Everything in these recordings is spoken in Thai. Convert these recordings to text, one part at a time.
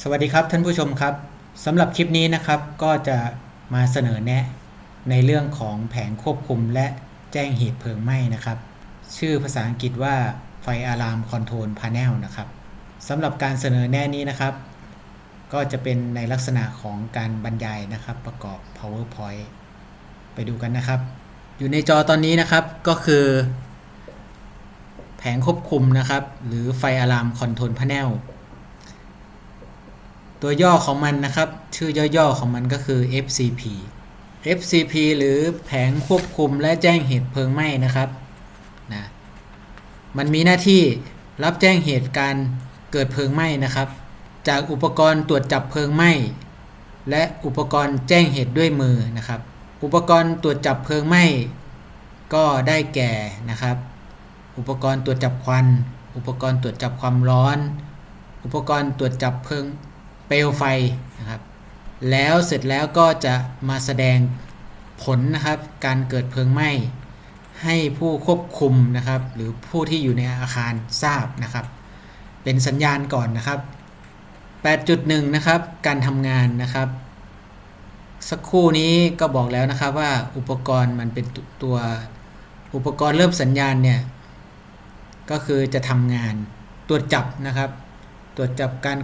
สวัสดีครับท่านผู้ชมครับสำหรับคลิปนี้นะครับก็จะมาเสนอแนะในเรื่องของแผงควบคุมและแจ้งเหตุเพลิงไหม้นะครับ ชื่อภาษาอังกฤษว่าไฟอะลามคอนโทรลพา n นลนะครับสำหรับการเสนอแนะนี้นะครับ ก็จะเป็นในลักษณะของการบรรยายนะครับ ประกอบ powerpoint ไปดูกันนะครับ อยู่ในจอตอนนี้นะครับก็คือ แผงควบคุมนะครับ หรือไฟอะลามคอนโทรลพา n นล ตัวย่อของมันนะครับ ชื่อย่อๆของมันก็คือ FCP FCP หรือแผงควบคุมและแจ้งเหตุเพลิงไหม้นะครับนะมันมีหน้าที่รับแจ้งเหตุการเกิดเพลิงไหม้นะครับ จากอุปกรณ์ตรวจจับเพลิงไหม้และอุปกรณ์แจ้งเหตุด้วยมือนะครับ อุปกรณ์ตรวจจับเพลิงไหม้ก็ได้แก่นะครับ อุปกรณ์ตรวจจับควัน อุปกรณ์ตรวจจับความร้อน อุปกรณ์ตรวจจับเพลิง ลวไฟนะครับ แล้วเสร็จแล้วก็จะมาแสดงผลนะครับ การเกิดเพลิงไหม้ให้ผู้ควบคุมนะครับ หรือผู้ที่อยู่ในอาคารทราบนะครับ เป็นสัญญาณก่อนนะครับ 8.1 นะครับ การทำงานนะครับ สักครู่นี้ก็บอกแล้วนะครับว่าอุปกรณ์มันเป็นตัวอุปกรณ์เริ่มสัญญาณเนี่ยก็คือจะทำงานตรวจจับนะครับ ตรวจจับการ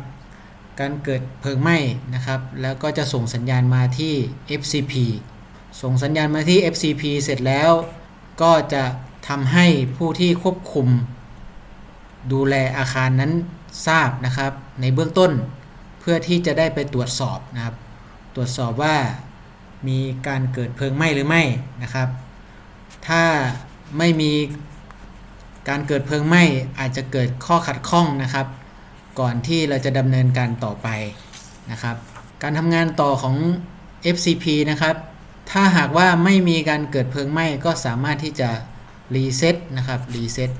การเกิดเพลิงไหม้นะครับ แล้วก็จะส่งสัญญาณมาที่ FCP ส่งสัญญาณมาที่ FCP เสร็จแล้ว ก็จะทำให้ผู้ที่ควบคุม ดูแลอาคารนั้นทราบนะครับ ในเบื้องต้นเพื่อที่จะได้ไปตรวจสอบนะครับ ตรวจสอบว่ามีการเกิดเพลิงไหม้หรือไม่นะครับ ถ้าไม่มีการเกิดเพลิงไหม้อาจจะเกิดข้อขัดข้องนะครับ ก่อนที่เราจะดำเนินการต่อไปนะครับ การทำงานต่อของ FCP นะครับ ถ้าหากว่าไม่มีการเกิดเพลิงไหม้ก็สามารถที่จะรีเซ็ตนะครับรีเซ็ต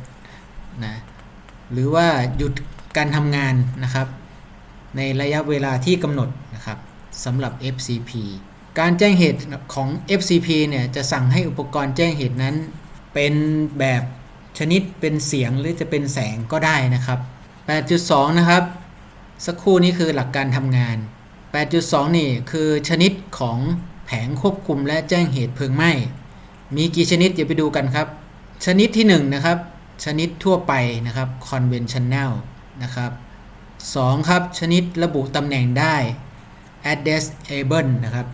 นะหรือว่าหยุดการทำงานนะครับ ในระยะเวลาที่กำหนดนะครับสำหรับ FCP การแจ้งเหตุของ FCP เนี่ยจะสั่งให้อุปกรณ์แจ้งเหตุนั้น เป็นแบบชนิดเป็นเสียงหรือจะเป็นแสงก็ได้นะครับ 8.2 นะครับ สักครู่นี้คือหลักการทำงาน 8.2 นี่คือชนิดของแผงควบคุมและแจ้งเหตุเพลิงไหม้ มีกี่ชนิดเดี๋ยวไปดูกันครับ ชนิดที่ 1 นะครับ ชนิดทั่วไปนะครับ conventional นะครับ 2 ครับ ชนิดระบุตำแหน่งได้ addressable นะครับ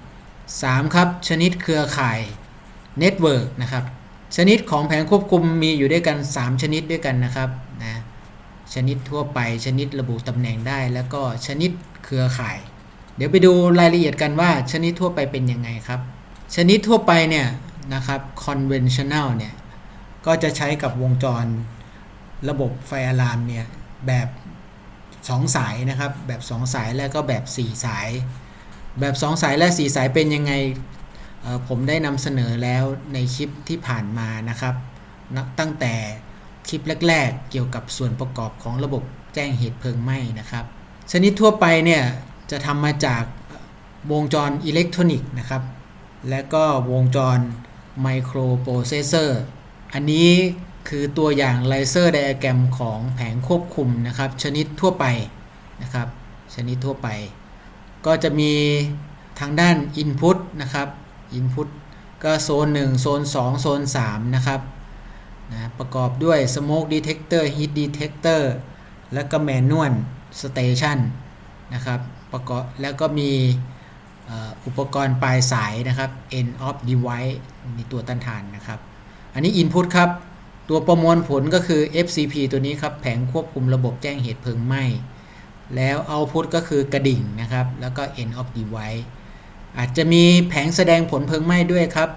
3 ครับ ชนิดเครือข่าย network นะครับ ชนิดของแผงควบคุมมีอยู่ด้วยกัน 3 ชนิดด้วยกันนะครับ ชนิดทั่วไป ชนิดระบุตำแหน่งได้ แล้วก็ชนิดเครือข่าย เดี๋ยวไปดูรายละเอียดกันว่า ชนิดทั่วไปเป็นยังไงครับ ชนิดทั่วไปเนี่ยนะครับ conventional เนี่ยก็จะใช้กับวงจรระบบไฟอะลามเนี่ยแบบ 2 สายนะครับ แบบ 2 สายแล้วก็แบบ 4 สาย แบบ 2 สายและ 4 สายเป็นยังไงผมได้นำเสนอแล้วในคลิปที่ผ่านมานะครับ ตั้งแต่ คลิปแรก ๆ เกี่ยวกับส่วนประกอบของระบบแจ้งเหตุเพลิงไหม้นะครับ ชนิดทั่วไปเนี่ยจะทำมาจากวงจรอิเล็กทรอนิกส์นะครับ และก็วงจรไมโครโปรเซสเซอร์อันนี้คือตัวอย่างไลเซอร์ไดอะแกรมของแผงควบคุมนะครับ ชนิดทั่วไปนะครับ ชนิดทั่วไป ก็จะมีทางด้าน Input นะครับ Input ก็โซน 1 โซน 2 โซน 3 นะครับ นะประกอบด้วย Smoke Detector Heat Detector และก็ Manual Station นะครับประกอบแล้วก็มีอุปกรณ์ปลายสายนะครับ end of device มีตัวต้านทานนะครับ อันนี้ Input ครับ ตัวประมวลผลก็คือ FCP ตัวนี้ครับ แผงควบคุมระบบแจ้งเหตุเพลิงไหม้ แล้ว Output ก็คือกระดิ่งนะครับ แล้วก็ end of device อาจจะมีแผงแสดงผลเพลิงไหม้ด้วยครับ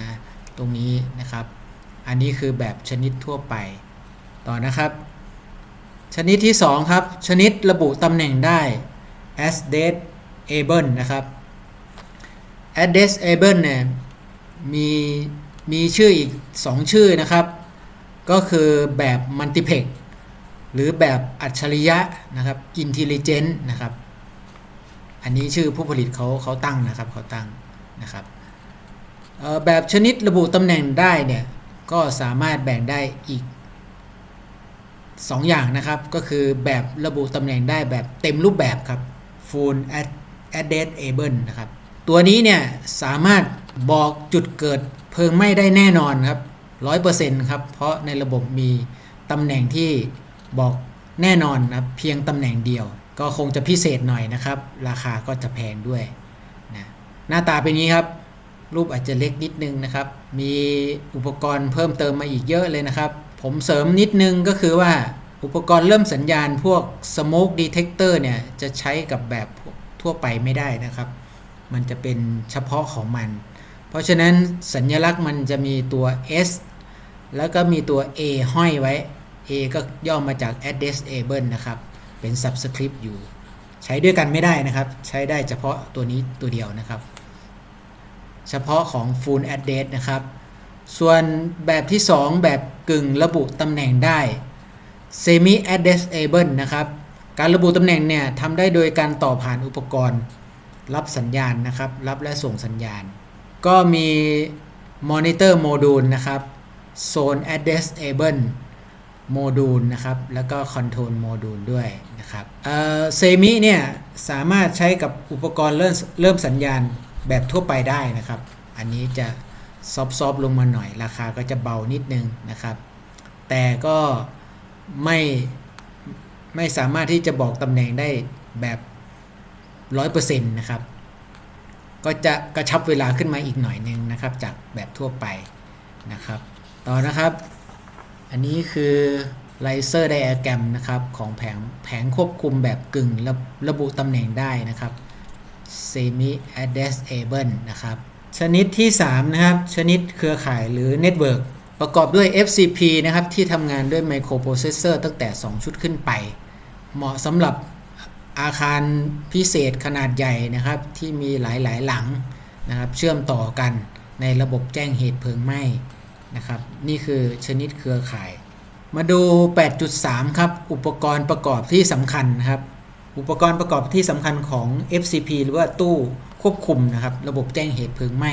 นะตรงนี้นะครับ อันนี้คือแบบชนิดทั่วไป ต่อนะครับ ชนิดที่ 2 ครับ ชนิดระบุตำแหน่งได้ address able นะครับ address able เนี่ยมีมีชื่ออีก 2 ชื่อนะครับ ก็คือแบบ multiplex หรือแบบอัจฉริยะนะครับ intelligent นะครับ อันนี้ชื่อผู้ผลิตเขาเขาตั้งนะครับเขาตั้งนะครับแบบชนิดระบุตำแหน่งได้เนี่ย ก็สามารถแบ่งได้อีก 2 อย่างนะครับ ก็คือแบบระบุตำแหน่งได้แบบเต็มรูปแบบครับ full ad- addressable นะครับ ตัวนี้เนี่ยสามารถบอกจุดเกิดเพลิงไหม้ได้แน่นอนครับ 100%ครับ เพราะในระบบมีตำแหน่งที่บอกแน่นอนนะเพียงตำแหน่งเดียว ก็คงจะพิเศษหน่อยนะครับ ราคาก็จะแพงด้วยนะหน้าตาเป็นนี้ครับ รูปอาจจะเล็กนิดนึงนะครับ มีอุปกรณ์เพิ่มเติมมาอีกเยอะเลยนะครับ ผมเสริมนิดนึงก็คือว่าอุปกรณ์เริ่มสัญญาณพวก smoke detector เนี่ยจะใช้กับแบบทั่วไปไม่ได้นะครับ มันจะเป็นเฉพาะของมัน เพราะฉะนั้นสัญลักษณ์มันจะมีตัว S แล้วก็มีตัว A ห้อยไว้ A ก็ย่อมาจาก addressable นะครับ เป็น subscript อยู่ ใช้ด้วยกันไม่ได้นะครับ ใช้ได้เฉพาะตัวนี้ตัวเดียวนะครับ เฉพาะของ full address นะครับ ส่วนแบบที่ 2 แบบกึ่งระบุตำแหน่งได้ semi addressable นะครับ การระบุตำแหน่งเนี่ยทำได้โดยการต่อผ่านอุปกรณ์ รับสัญญาณนะครับ รับและส่งสัญญาณ ก็มี monitor module นะครับ zone addressable module นะครับ แล้วก็ control module ด้วยนะครับเอ่อ semi เนี่ยสามารถใช้กับอุปกรณ์เริ่มเริ่มสัญญาณ แบบทั่วไปได้นะครับ อันนี้จะซอฟต์ๆลงมาหน่อย ราคาก็จะเบานิดนึงนะครับ แต่ก็ไม่ไม่สามารถที่จะบอกตำแหน่งได้แบบ100%นะครับ ก็จะกระชับเวลาขึ้นมาอีกหน่อยนึงนะครับ จากแบบทั่วไปนะครับ ต่อนะครับ อันนี้คือไลเซอร์ไดอะแกรมนะครับ ของแผงแผงควบคุมแบบกึ่งระระบุตำแหน่งได้นะครับ semi addressable นะครับ ชนิดที่ 3 นะครับ ชนิดเครือข่ายหรือ Network ประกอบด้วย FCP นะครับ ที่ทำงานด้วย Microprocessor ตั้งแต่ 2 ชุดขึ้นไป เหมาะสำหรับอาคารพิเศษขนาดใหญ่นะครับ ที่มีหลาย ๆ หลังนะครับ เชื่อมต่อกันในระบบแจ้งเหตุเพลิงไหม้นะครับ นี่คือชนิดเครือข่าย มาดู 8.3 ครับ อุปกรณ์ประกอบที่สำคัญครับ อุปกรณ์ประกอบที่สำคัญของ FCP หรือว่าตู้ควบคุมนะครับ ระบบแจ้งเหตุเพลิงไหม้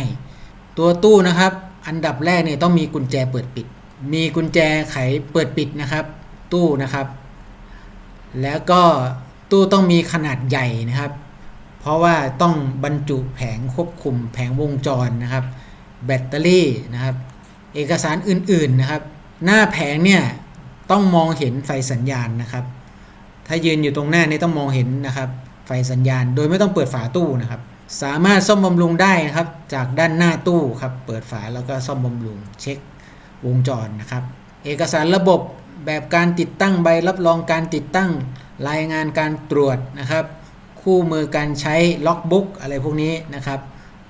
ตัวตู้นะครับ อันดับแรกเนี่ยต้องมีกุญแจเปิดปิด มีกุญแจไขเปิดปิดนะครับ ตู้นะครับ แล้วก็ตู้ต้องมีขนาดใหญ่นะครับ เพราะว่าต้องบรรจุแผงควบคุม แผงวงจรนะครับ แบตเตอรี่นะครับ เอกสารอื่นๆนะครับ หน้าแผงเนี่ยต้องมองเห็นไฟสัญญาณนะครับ ถ้ายืนอยู่ตรงหน้านี่ต้องมองเห็นนะครับ ไฟสัญญาณ โดยไม่ต้องเปิดฝาตู้นะครับ สามารถซ่อมบำรุงได้นะครับ จากด้านหน้าตู้ครับ เปิดฝาแล้วก็ซ่อมบำรุง เช็ควงจรนะครับ เอกสารระบบแบบการติดตั้งใบรับรองการติดตั้งรายงานการตรวจนะครับ คู่มือการใช้ล็อกบุ๊กอะไรพวกนี้นะครับ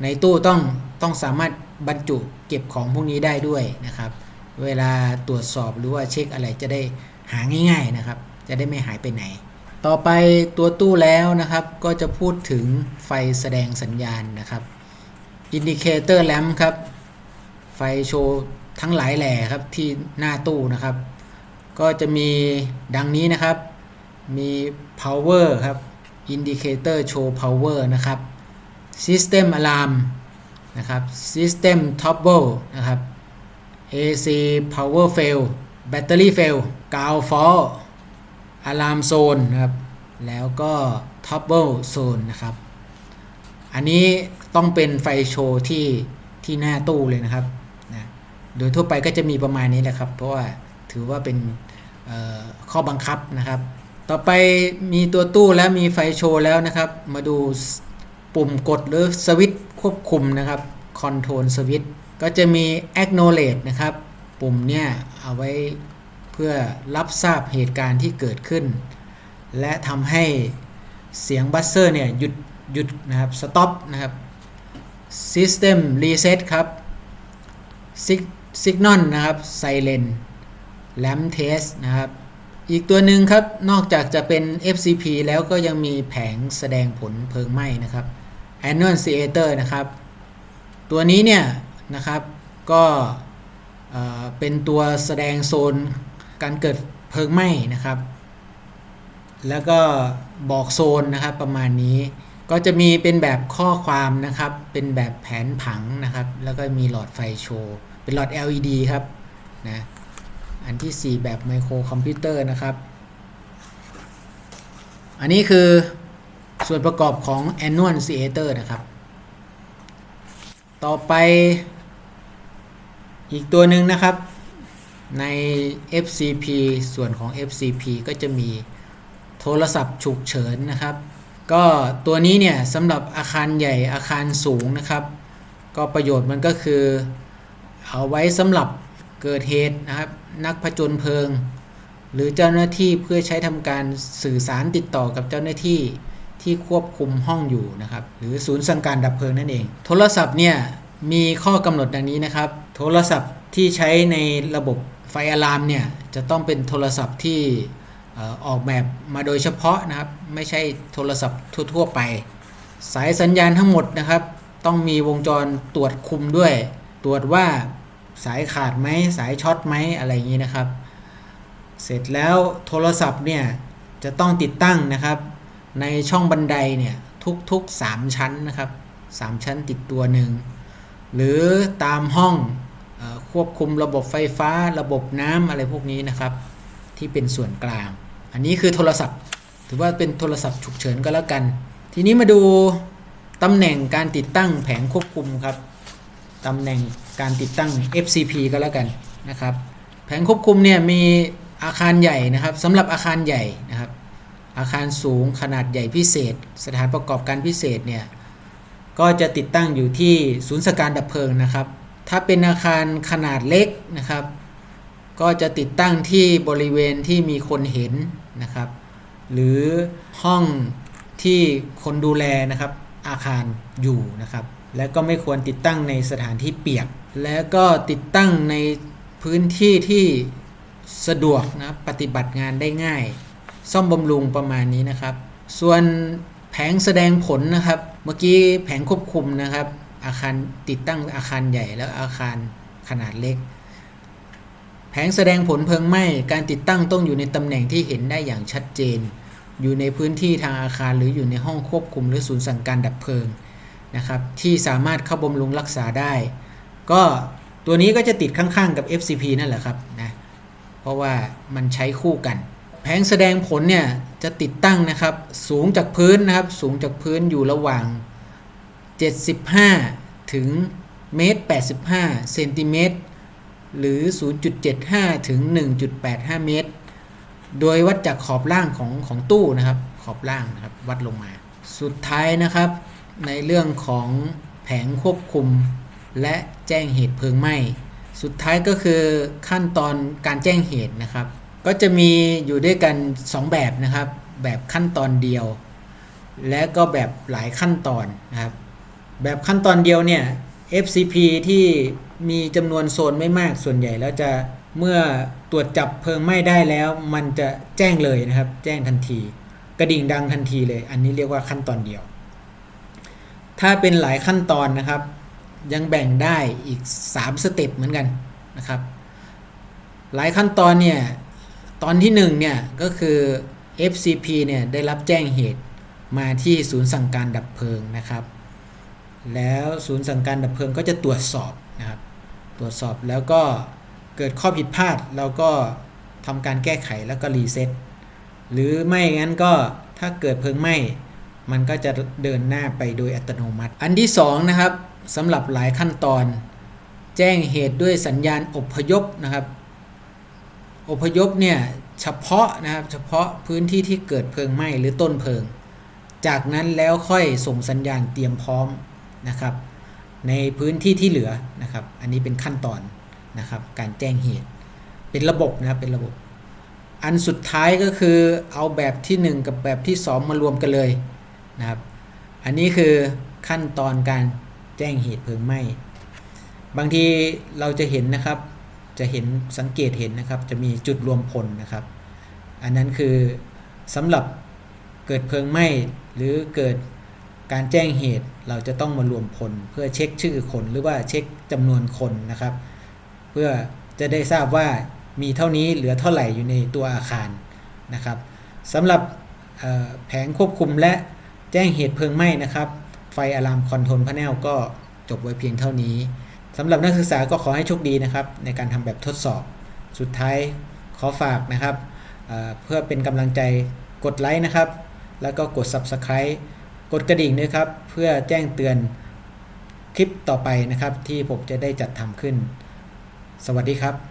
ในตู้ต้องต้องสามารถบรรจุเก็บของพวกนี้ได้ด้วยนะครับ เวลาตรวจสอบหรือว่าเช็คอะไรจะได้หาง่าย ๆนะครับ จะได้ไม่หายไปไหน ต่อไปตัวตู้แล้วนะครับ ก็จะพูดถึงไฟแสดงสัญญาณนะครับอินดิเคเตอร์แลมครับ ไฟโชว์ทั้งหลายแหล่ครับที่หน้าตู้นะครับ ก็จะมีดังนี้นะครับ มี power ครับ indicator show power นะครับ system alarm นะครับ system toggle นะครับ AC power fail battery fail ground fault alarm zone นะครับ แล้วก็ toggle zone นะครับ อันนี้ต้องเป็นไฟโชว์ที่ที่หน้าตู้เลยนะครับนะโดยทั่วไปก็จะมีประมาณนี้แหละครับ เพราะว่าถือว่าเป็นข้อบังคับนะครับ ต่อไปมีตัวตู้แล้วมีไฟโชว์แล้วนะครับ มาดูปุ่มกดหรือสวิตช์ควบคุมนะครับ Control Switch ก็จะมี Acknowledge นะครับ ปุ่มเนี่ยเอาไว้ พื่อรับทราบเหตุการณ์ที่เกิดขึ้น และทำให้เสียงบัสเซอร์เนี่ยหยุดหยุดนะครับ stop นะครับ System Reset ครับ Signal นะครับ Silent Lamp Test นะครับ อีกตัวหนึ่งครับ นอกจากจะเป็น FCP แล้วก็ยังมีแผงแสดงผลเพลิงไหม้นะครับ Annunciator นะครับ ตัวนี้เนี่ยนะครับก็เอ่อเป็นตัวแสดงโซน การเกิดเพลิงไหม้นะครับ แล้วก็บอกโซนนะครับประมาณนี้ ก็จะมีเป็นแบบข้อความนะครับ เป็นแบบแผนผังนะครับ แล้วก็มีหลอดไฟโชว์เป็นหลอด LED ครับนะอันที่ 4 แบบไมโครคอมพิวเตอร์นะครับ อันนี้คือส่วนประกอบของ annunciator นะครับ ต่อไปอีกตัวหนึ่งนะครับ ใน FCP ส่วนของ FCP ก็จะมีโทรศัพท์ฉุกเฉินนะครับ ก็ตัวนี้เนี่ยสำหรับอาคารใหญ่อาคารสูงนะครับ ก็ประโยชน์มันก็คือ เอาไว้สำหรับเกิดเหตุนะครับ นักผจญเพลิง หรือเจ้าหน้าที่เพื่อใช้ทำการสื่อสารติดต่อกับเจ้าหน้าที่ที่ควบคุมห้องอยู่นะครับ หรือศูนย์สั่งการดับเพลิงนั่นเอง โทรศัพท์เนี่ยมีข้อกำหนดดังนี้นะครับ โทรศัพท์ ที่ใช้ในระบบไฟอะลามเนี่ยจะต้องเป็นโทรศัพท์ที่ออกแบบมาโดยเฉพาะนะครับ ไม่ใช่โทรศัพท์ทั่ว ๆ ไป สายสัญญาณทั้งหมดนะครับ ต้องมีวงจรตรวจคุมด้วย ตรวจว่าสายขาดไหมสายช็อตไหมอะไรอย่างนี้นะครับ เสร็จแล้วโทรศัพท์เนี่ยจะต้องติดตั้งนะครับ ในช่องบันไดเนี่ยทุกๆ 3 ชั้นนะครับ 3 ชั้นติดตัวหนึ่งหรือตามห้อง ควบคุมระบบไฟฟ้า ระบบน้ำอะไรพวกนี้นะครับ ที่เป็นส่วนกลาง อันนี้คือโทรศัพท์ ถือว่าเป็นโทรศัพท์ฉุกเฉินก็แล้วกัน ทีนี้มาดูตำแหน่งการติดตั้งแผงควบคุมครับตำแหน่งการติดตั้ง FCP ก็แล้วกันนะครับ แผงควบคุมเนี่ยมีอาคารใหญ่นะครับสำหรับอาคารใหญ่นะครับ อาคารสูงขนาดใหญ่พิเศษ สถานประกอบการพิเศษเนี่ยก็จะติดตั้งอยู่ที่ศูนย์สการดับเพลิงนะครับ ถ้าเป็นอาคารขนาดเล็กนะครับ ก็จะติดตั้งที่บริเวณที่มีคนเห็นนะครับ หรือห้องที่คนดูแลนะครับอาคารอยู่นะครับ และก็ไม่ควรติดตั้งในสถานที่เปียก และก็ติดตั้งในพื้นที่ที่สะดวกนะปฏิบัติงานได้ง่าย ซ่อมบำรุงประมาณนี้นะครับ ส่วนแผงแสดงผลนะครับ เมื่อกี้แผงควบคุมนะครับ อาคารติดตั้งอาคารใหญ่แล้วอาคารขนาดเล็ก แผงแสดงผลเพลิงไหม้การติดตั้งต้องอยู่ในตำแหน่งที่เห็นได้อย่างชัดเจน อยู่ในพื้นที่ทางอาคารหรืออยู่ในห้องควบคุมหรือศูนย์สั่งการดับเพลิงนะครับที่สามารถเข้าบำรุงรักษาได้ ก็ตัวนี้ก็จะติดข้างๆกับ FCP นั่นแหละครับนะเพราะว่ามันใช้คู่กัน แผงแสดงผลเนี่ยจะติดตั้งนะครับสูงจากพื้นนะครับสูงจากพื้นอยู่ระหว่าง 75 ถึงเมตร 85 เซนติเมตร หรือ 0.75 ถึง 1.85 เมตร โดยวัดจากขอบล่างของของตู้นะครับ ขอบล่างนะครับ วัดลงมา สุดท้ายนะครับ ในเรื่องของแผงควบคุม และแจ้งเหตุเพลิงไหม้ สุดท้ายก็คือขั้นตอนการแจ้งเหตุนะครับ ก็จะมีอยู่ด้วยกัน 2 แบบนะครับ แบบขั้นตอนเดียว และก็แบบหลายขั้นตอนนะครับ แบบขั้นตอนเดียวเนี่ย FCP ที่มีจำนวนโซนไม่มากส่วนใหญ่แล้วจะเมื่อตรวจจับเพลิงไหม้ได้แล้ว มันจะแจ้งเลยนะครับ แจ้งทันที กระดิ่งดังทันทีเลย อันนี้เรียกว่าขั้นตอนเดียว ถ้าเป็นหลายขั้นตอนนะครับ ยังแบ่งได้อีก 3 สเต็ปเหมือนกันนะครับ หลายขั้นตอนเนี่ยตอนที่1เนี่ยก็คือ FCP เนี่ยได้รับแจ้งเหตุมาที่ศูนย์สั่งการดับเพลิงนะครับ แล้วศูนย์สั่งการดับเพลิงก็จะตรวจสอบนะครับ ตรวจสอบแล้วก็เกิดข้อผิดพลาดเราก็ทำการแก้ไขแล้วก็รีเซ็ตหรือไม่งั้นก็ถ้าเกิดเพลิงไหม้มันก็จะเดินหน้าไปโดยอัตโนมัติ อันที่2นะครับสำหรับหลายขั้นตอน แจ้งเหตุด้วยสัญญาณอพยพนะครับ อพยพเนี่ยเฉพาะนะครับเฉพาะพื้นที่ที่เกิดเพลิงไหม้หรือต้นเพลิง จากนั้นแล้วค่อยส่งสัญญาณเตรียมพร้อม นะครับ ในพื้นที่ที่เหลือนะครับ อันนี้เป็นขั้นตอนนะครับ การแจ้งเหตุ เป็นระบบนะครับเป็นระบบ อันสุดท้ายก็คือเอาแบบที่ 1 กับแบบที่ 2 มารวมกันเลยนะครับ อันนี้คือขั้นตอนการแจ้งเหตุเพลิงไหม้บางทีเราจะเห็นนะครับ จะเห็นสังเกตเห็นนะครับ จะมีจุดรวมพลนะครับ อันนั้นคือสำหรับเกิดเพลิงไหม้หรือเกิดการแจ้งเหตุ เราจะต้องมารวมพลเพื่อเช็คชื่อคนหรือว่าเช็คจำนวนคนนะครับ เพื่อจะได้ทราบว่ามีเท่านี้เหลือเท่าไหร่อยู่ในตัวอาคารนะครับสำหรับแผงควบคุมและแจ้งเหตุเพลิงไหม้นะครับ ไฟอะลามคอนโทรลพาเนลก็จบไว้เพียงเท่านี้สำหรับนักศึกษาก็ขอให้โชคดีนะครับ ในการทำแบบทดสอบ สุดท้ายขอฝากนะครับเเพื่อเป็นกำลังใจกดไลค์นะครับ แล้วก็กด Subscribe กดกระดิ่งด้วยครับ เพื่อแจ้งเตือนคลิปต่อไปนะครับ ที่ผมจะได้จัดทำขึ้น สวัสดีครับ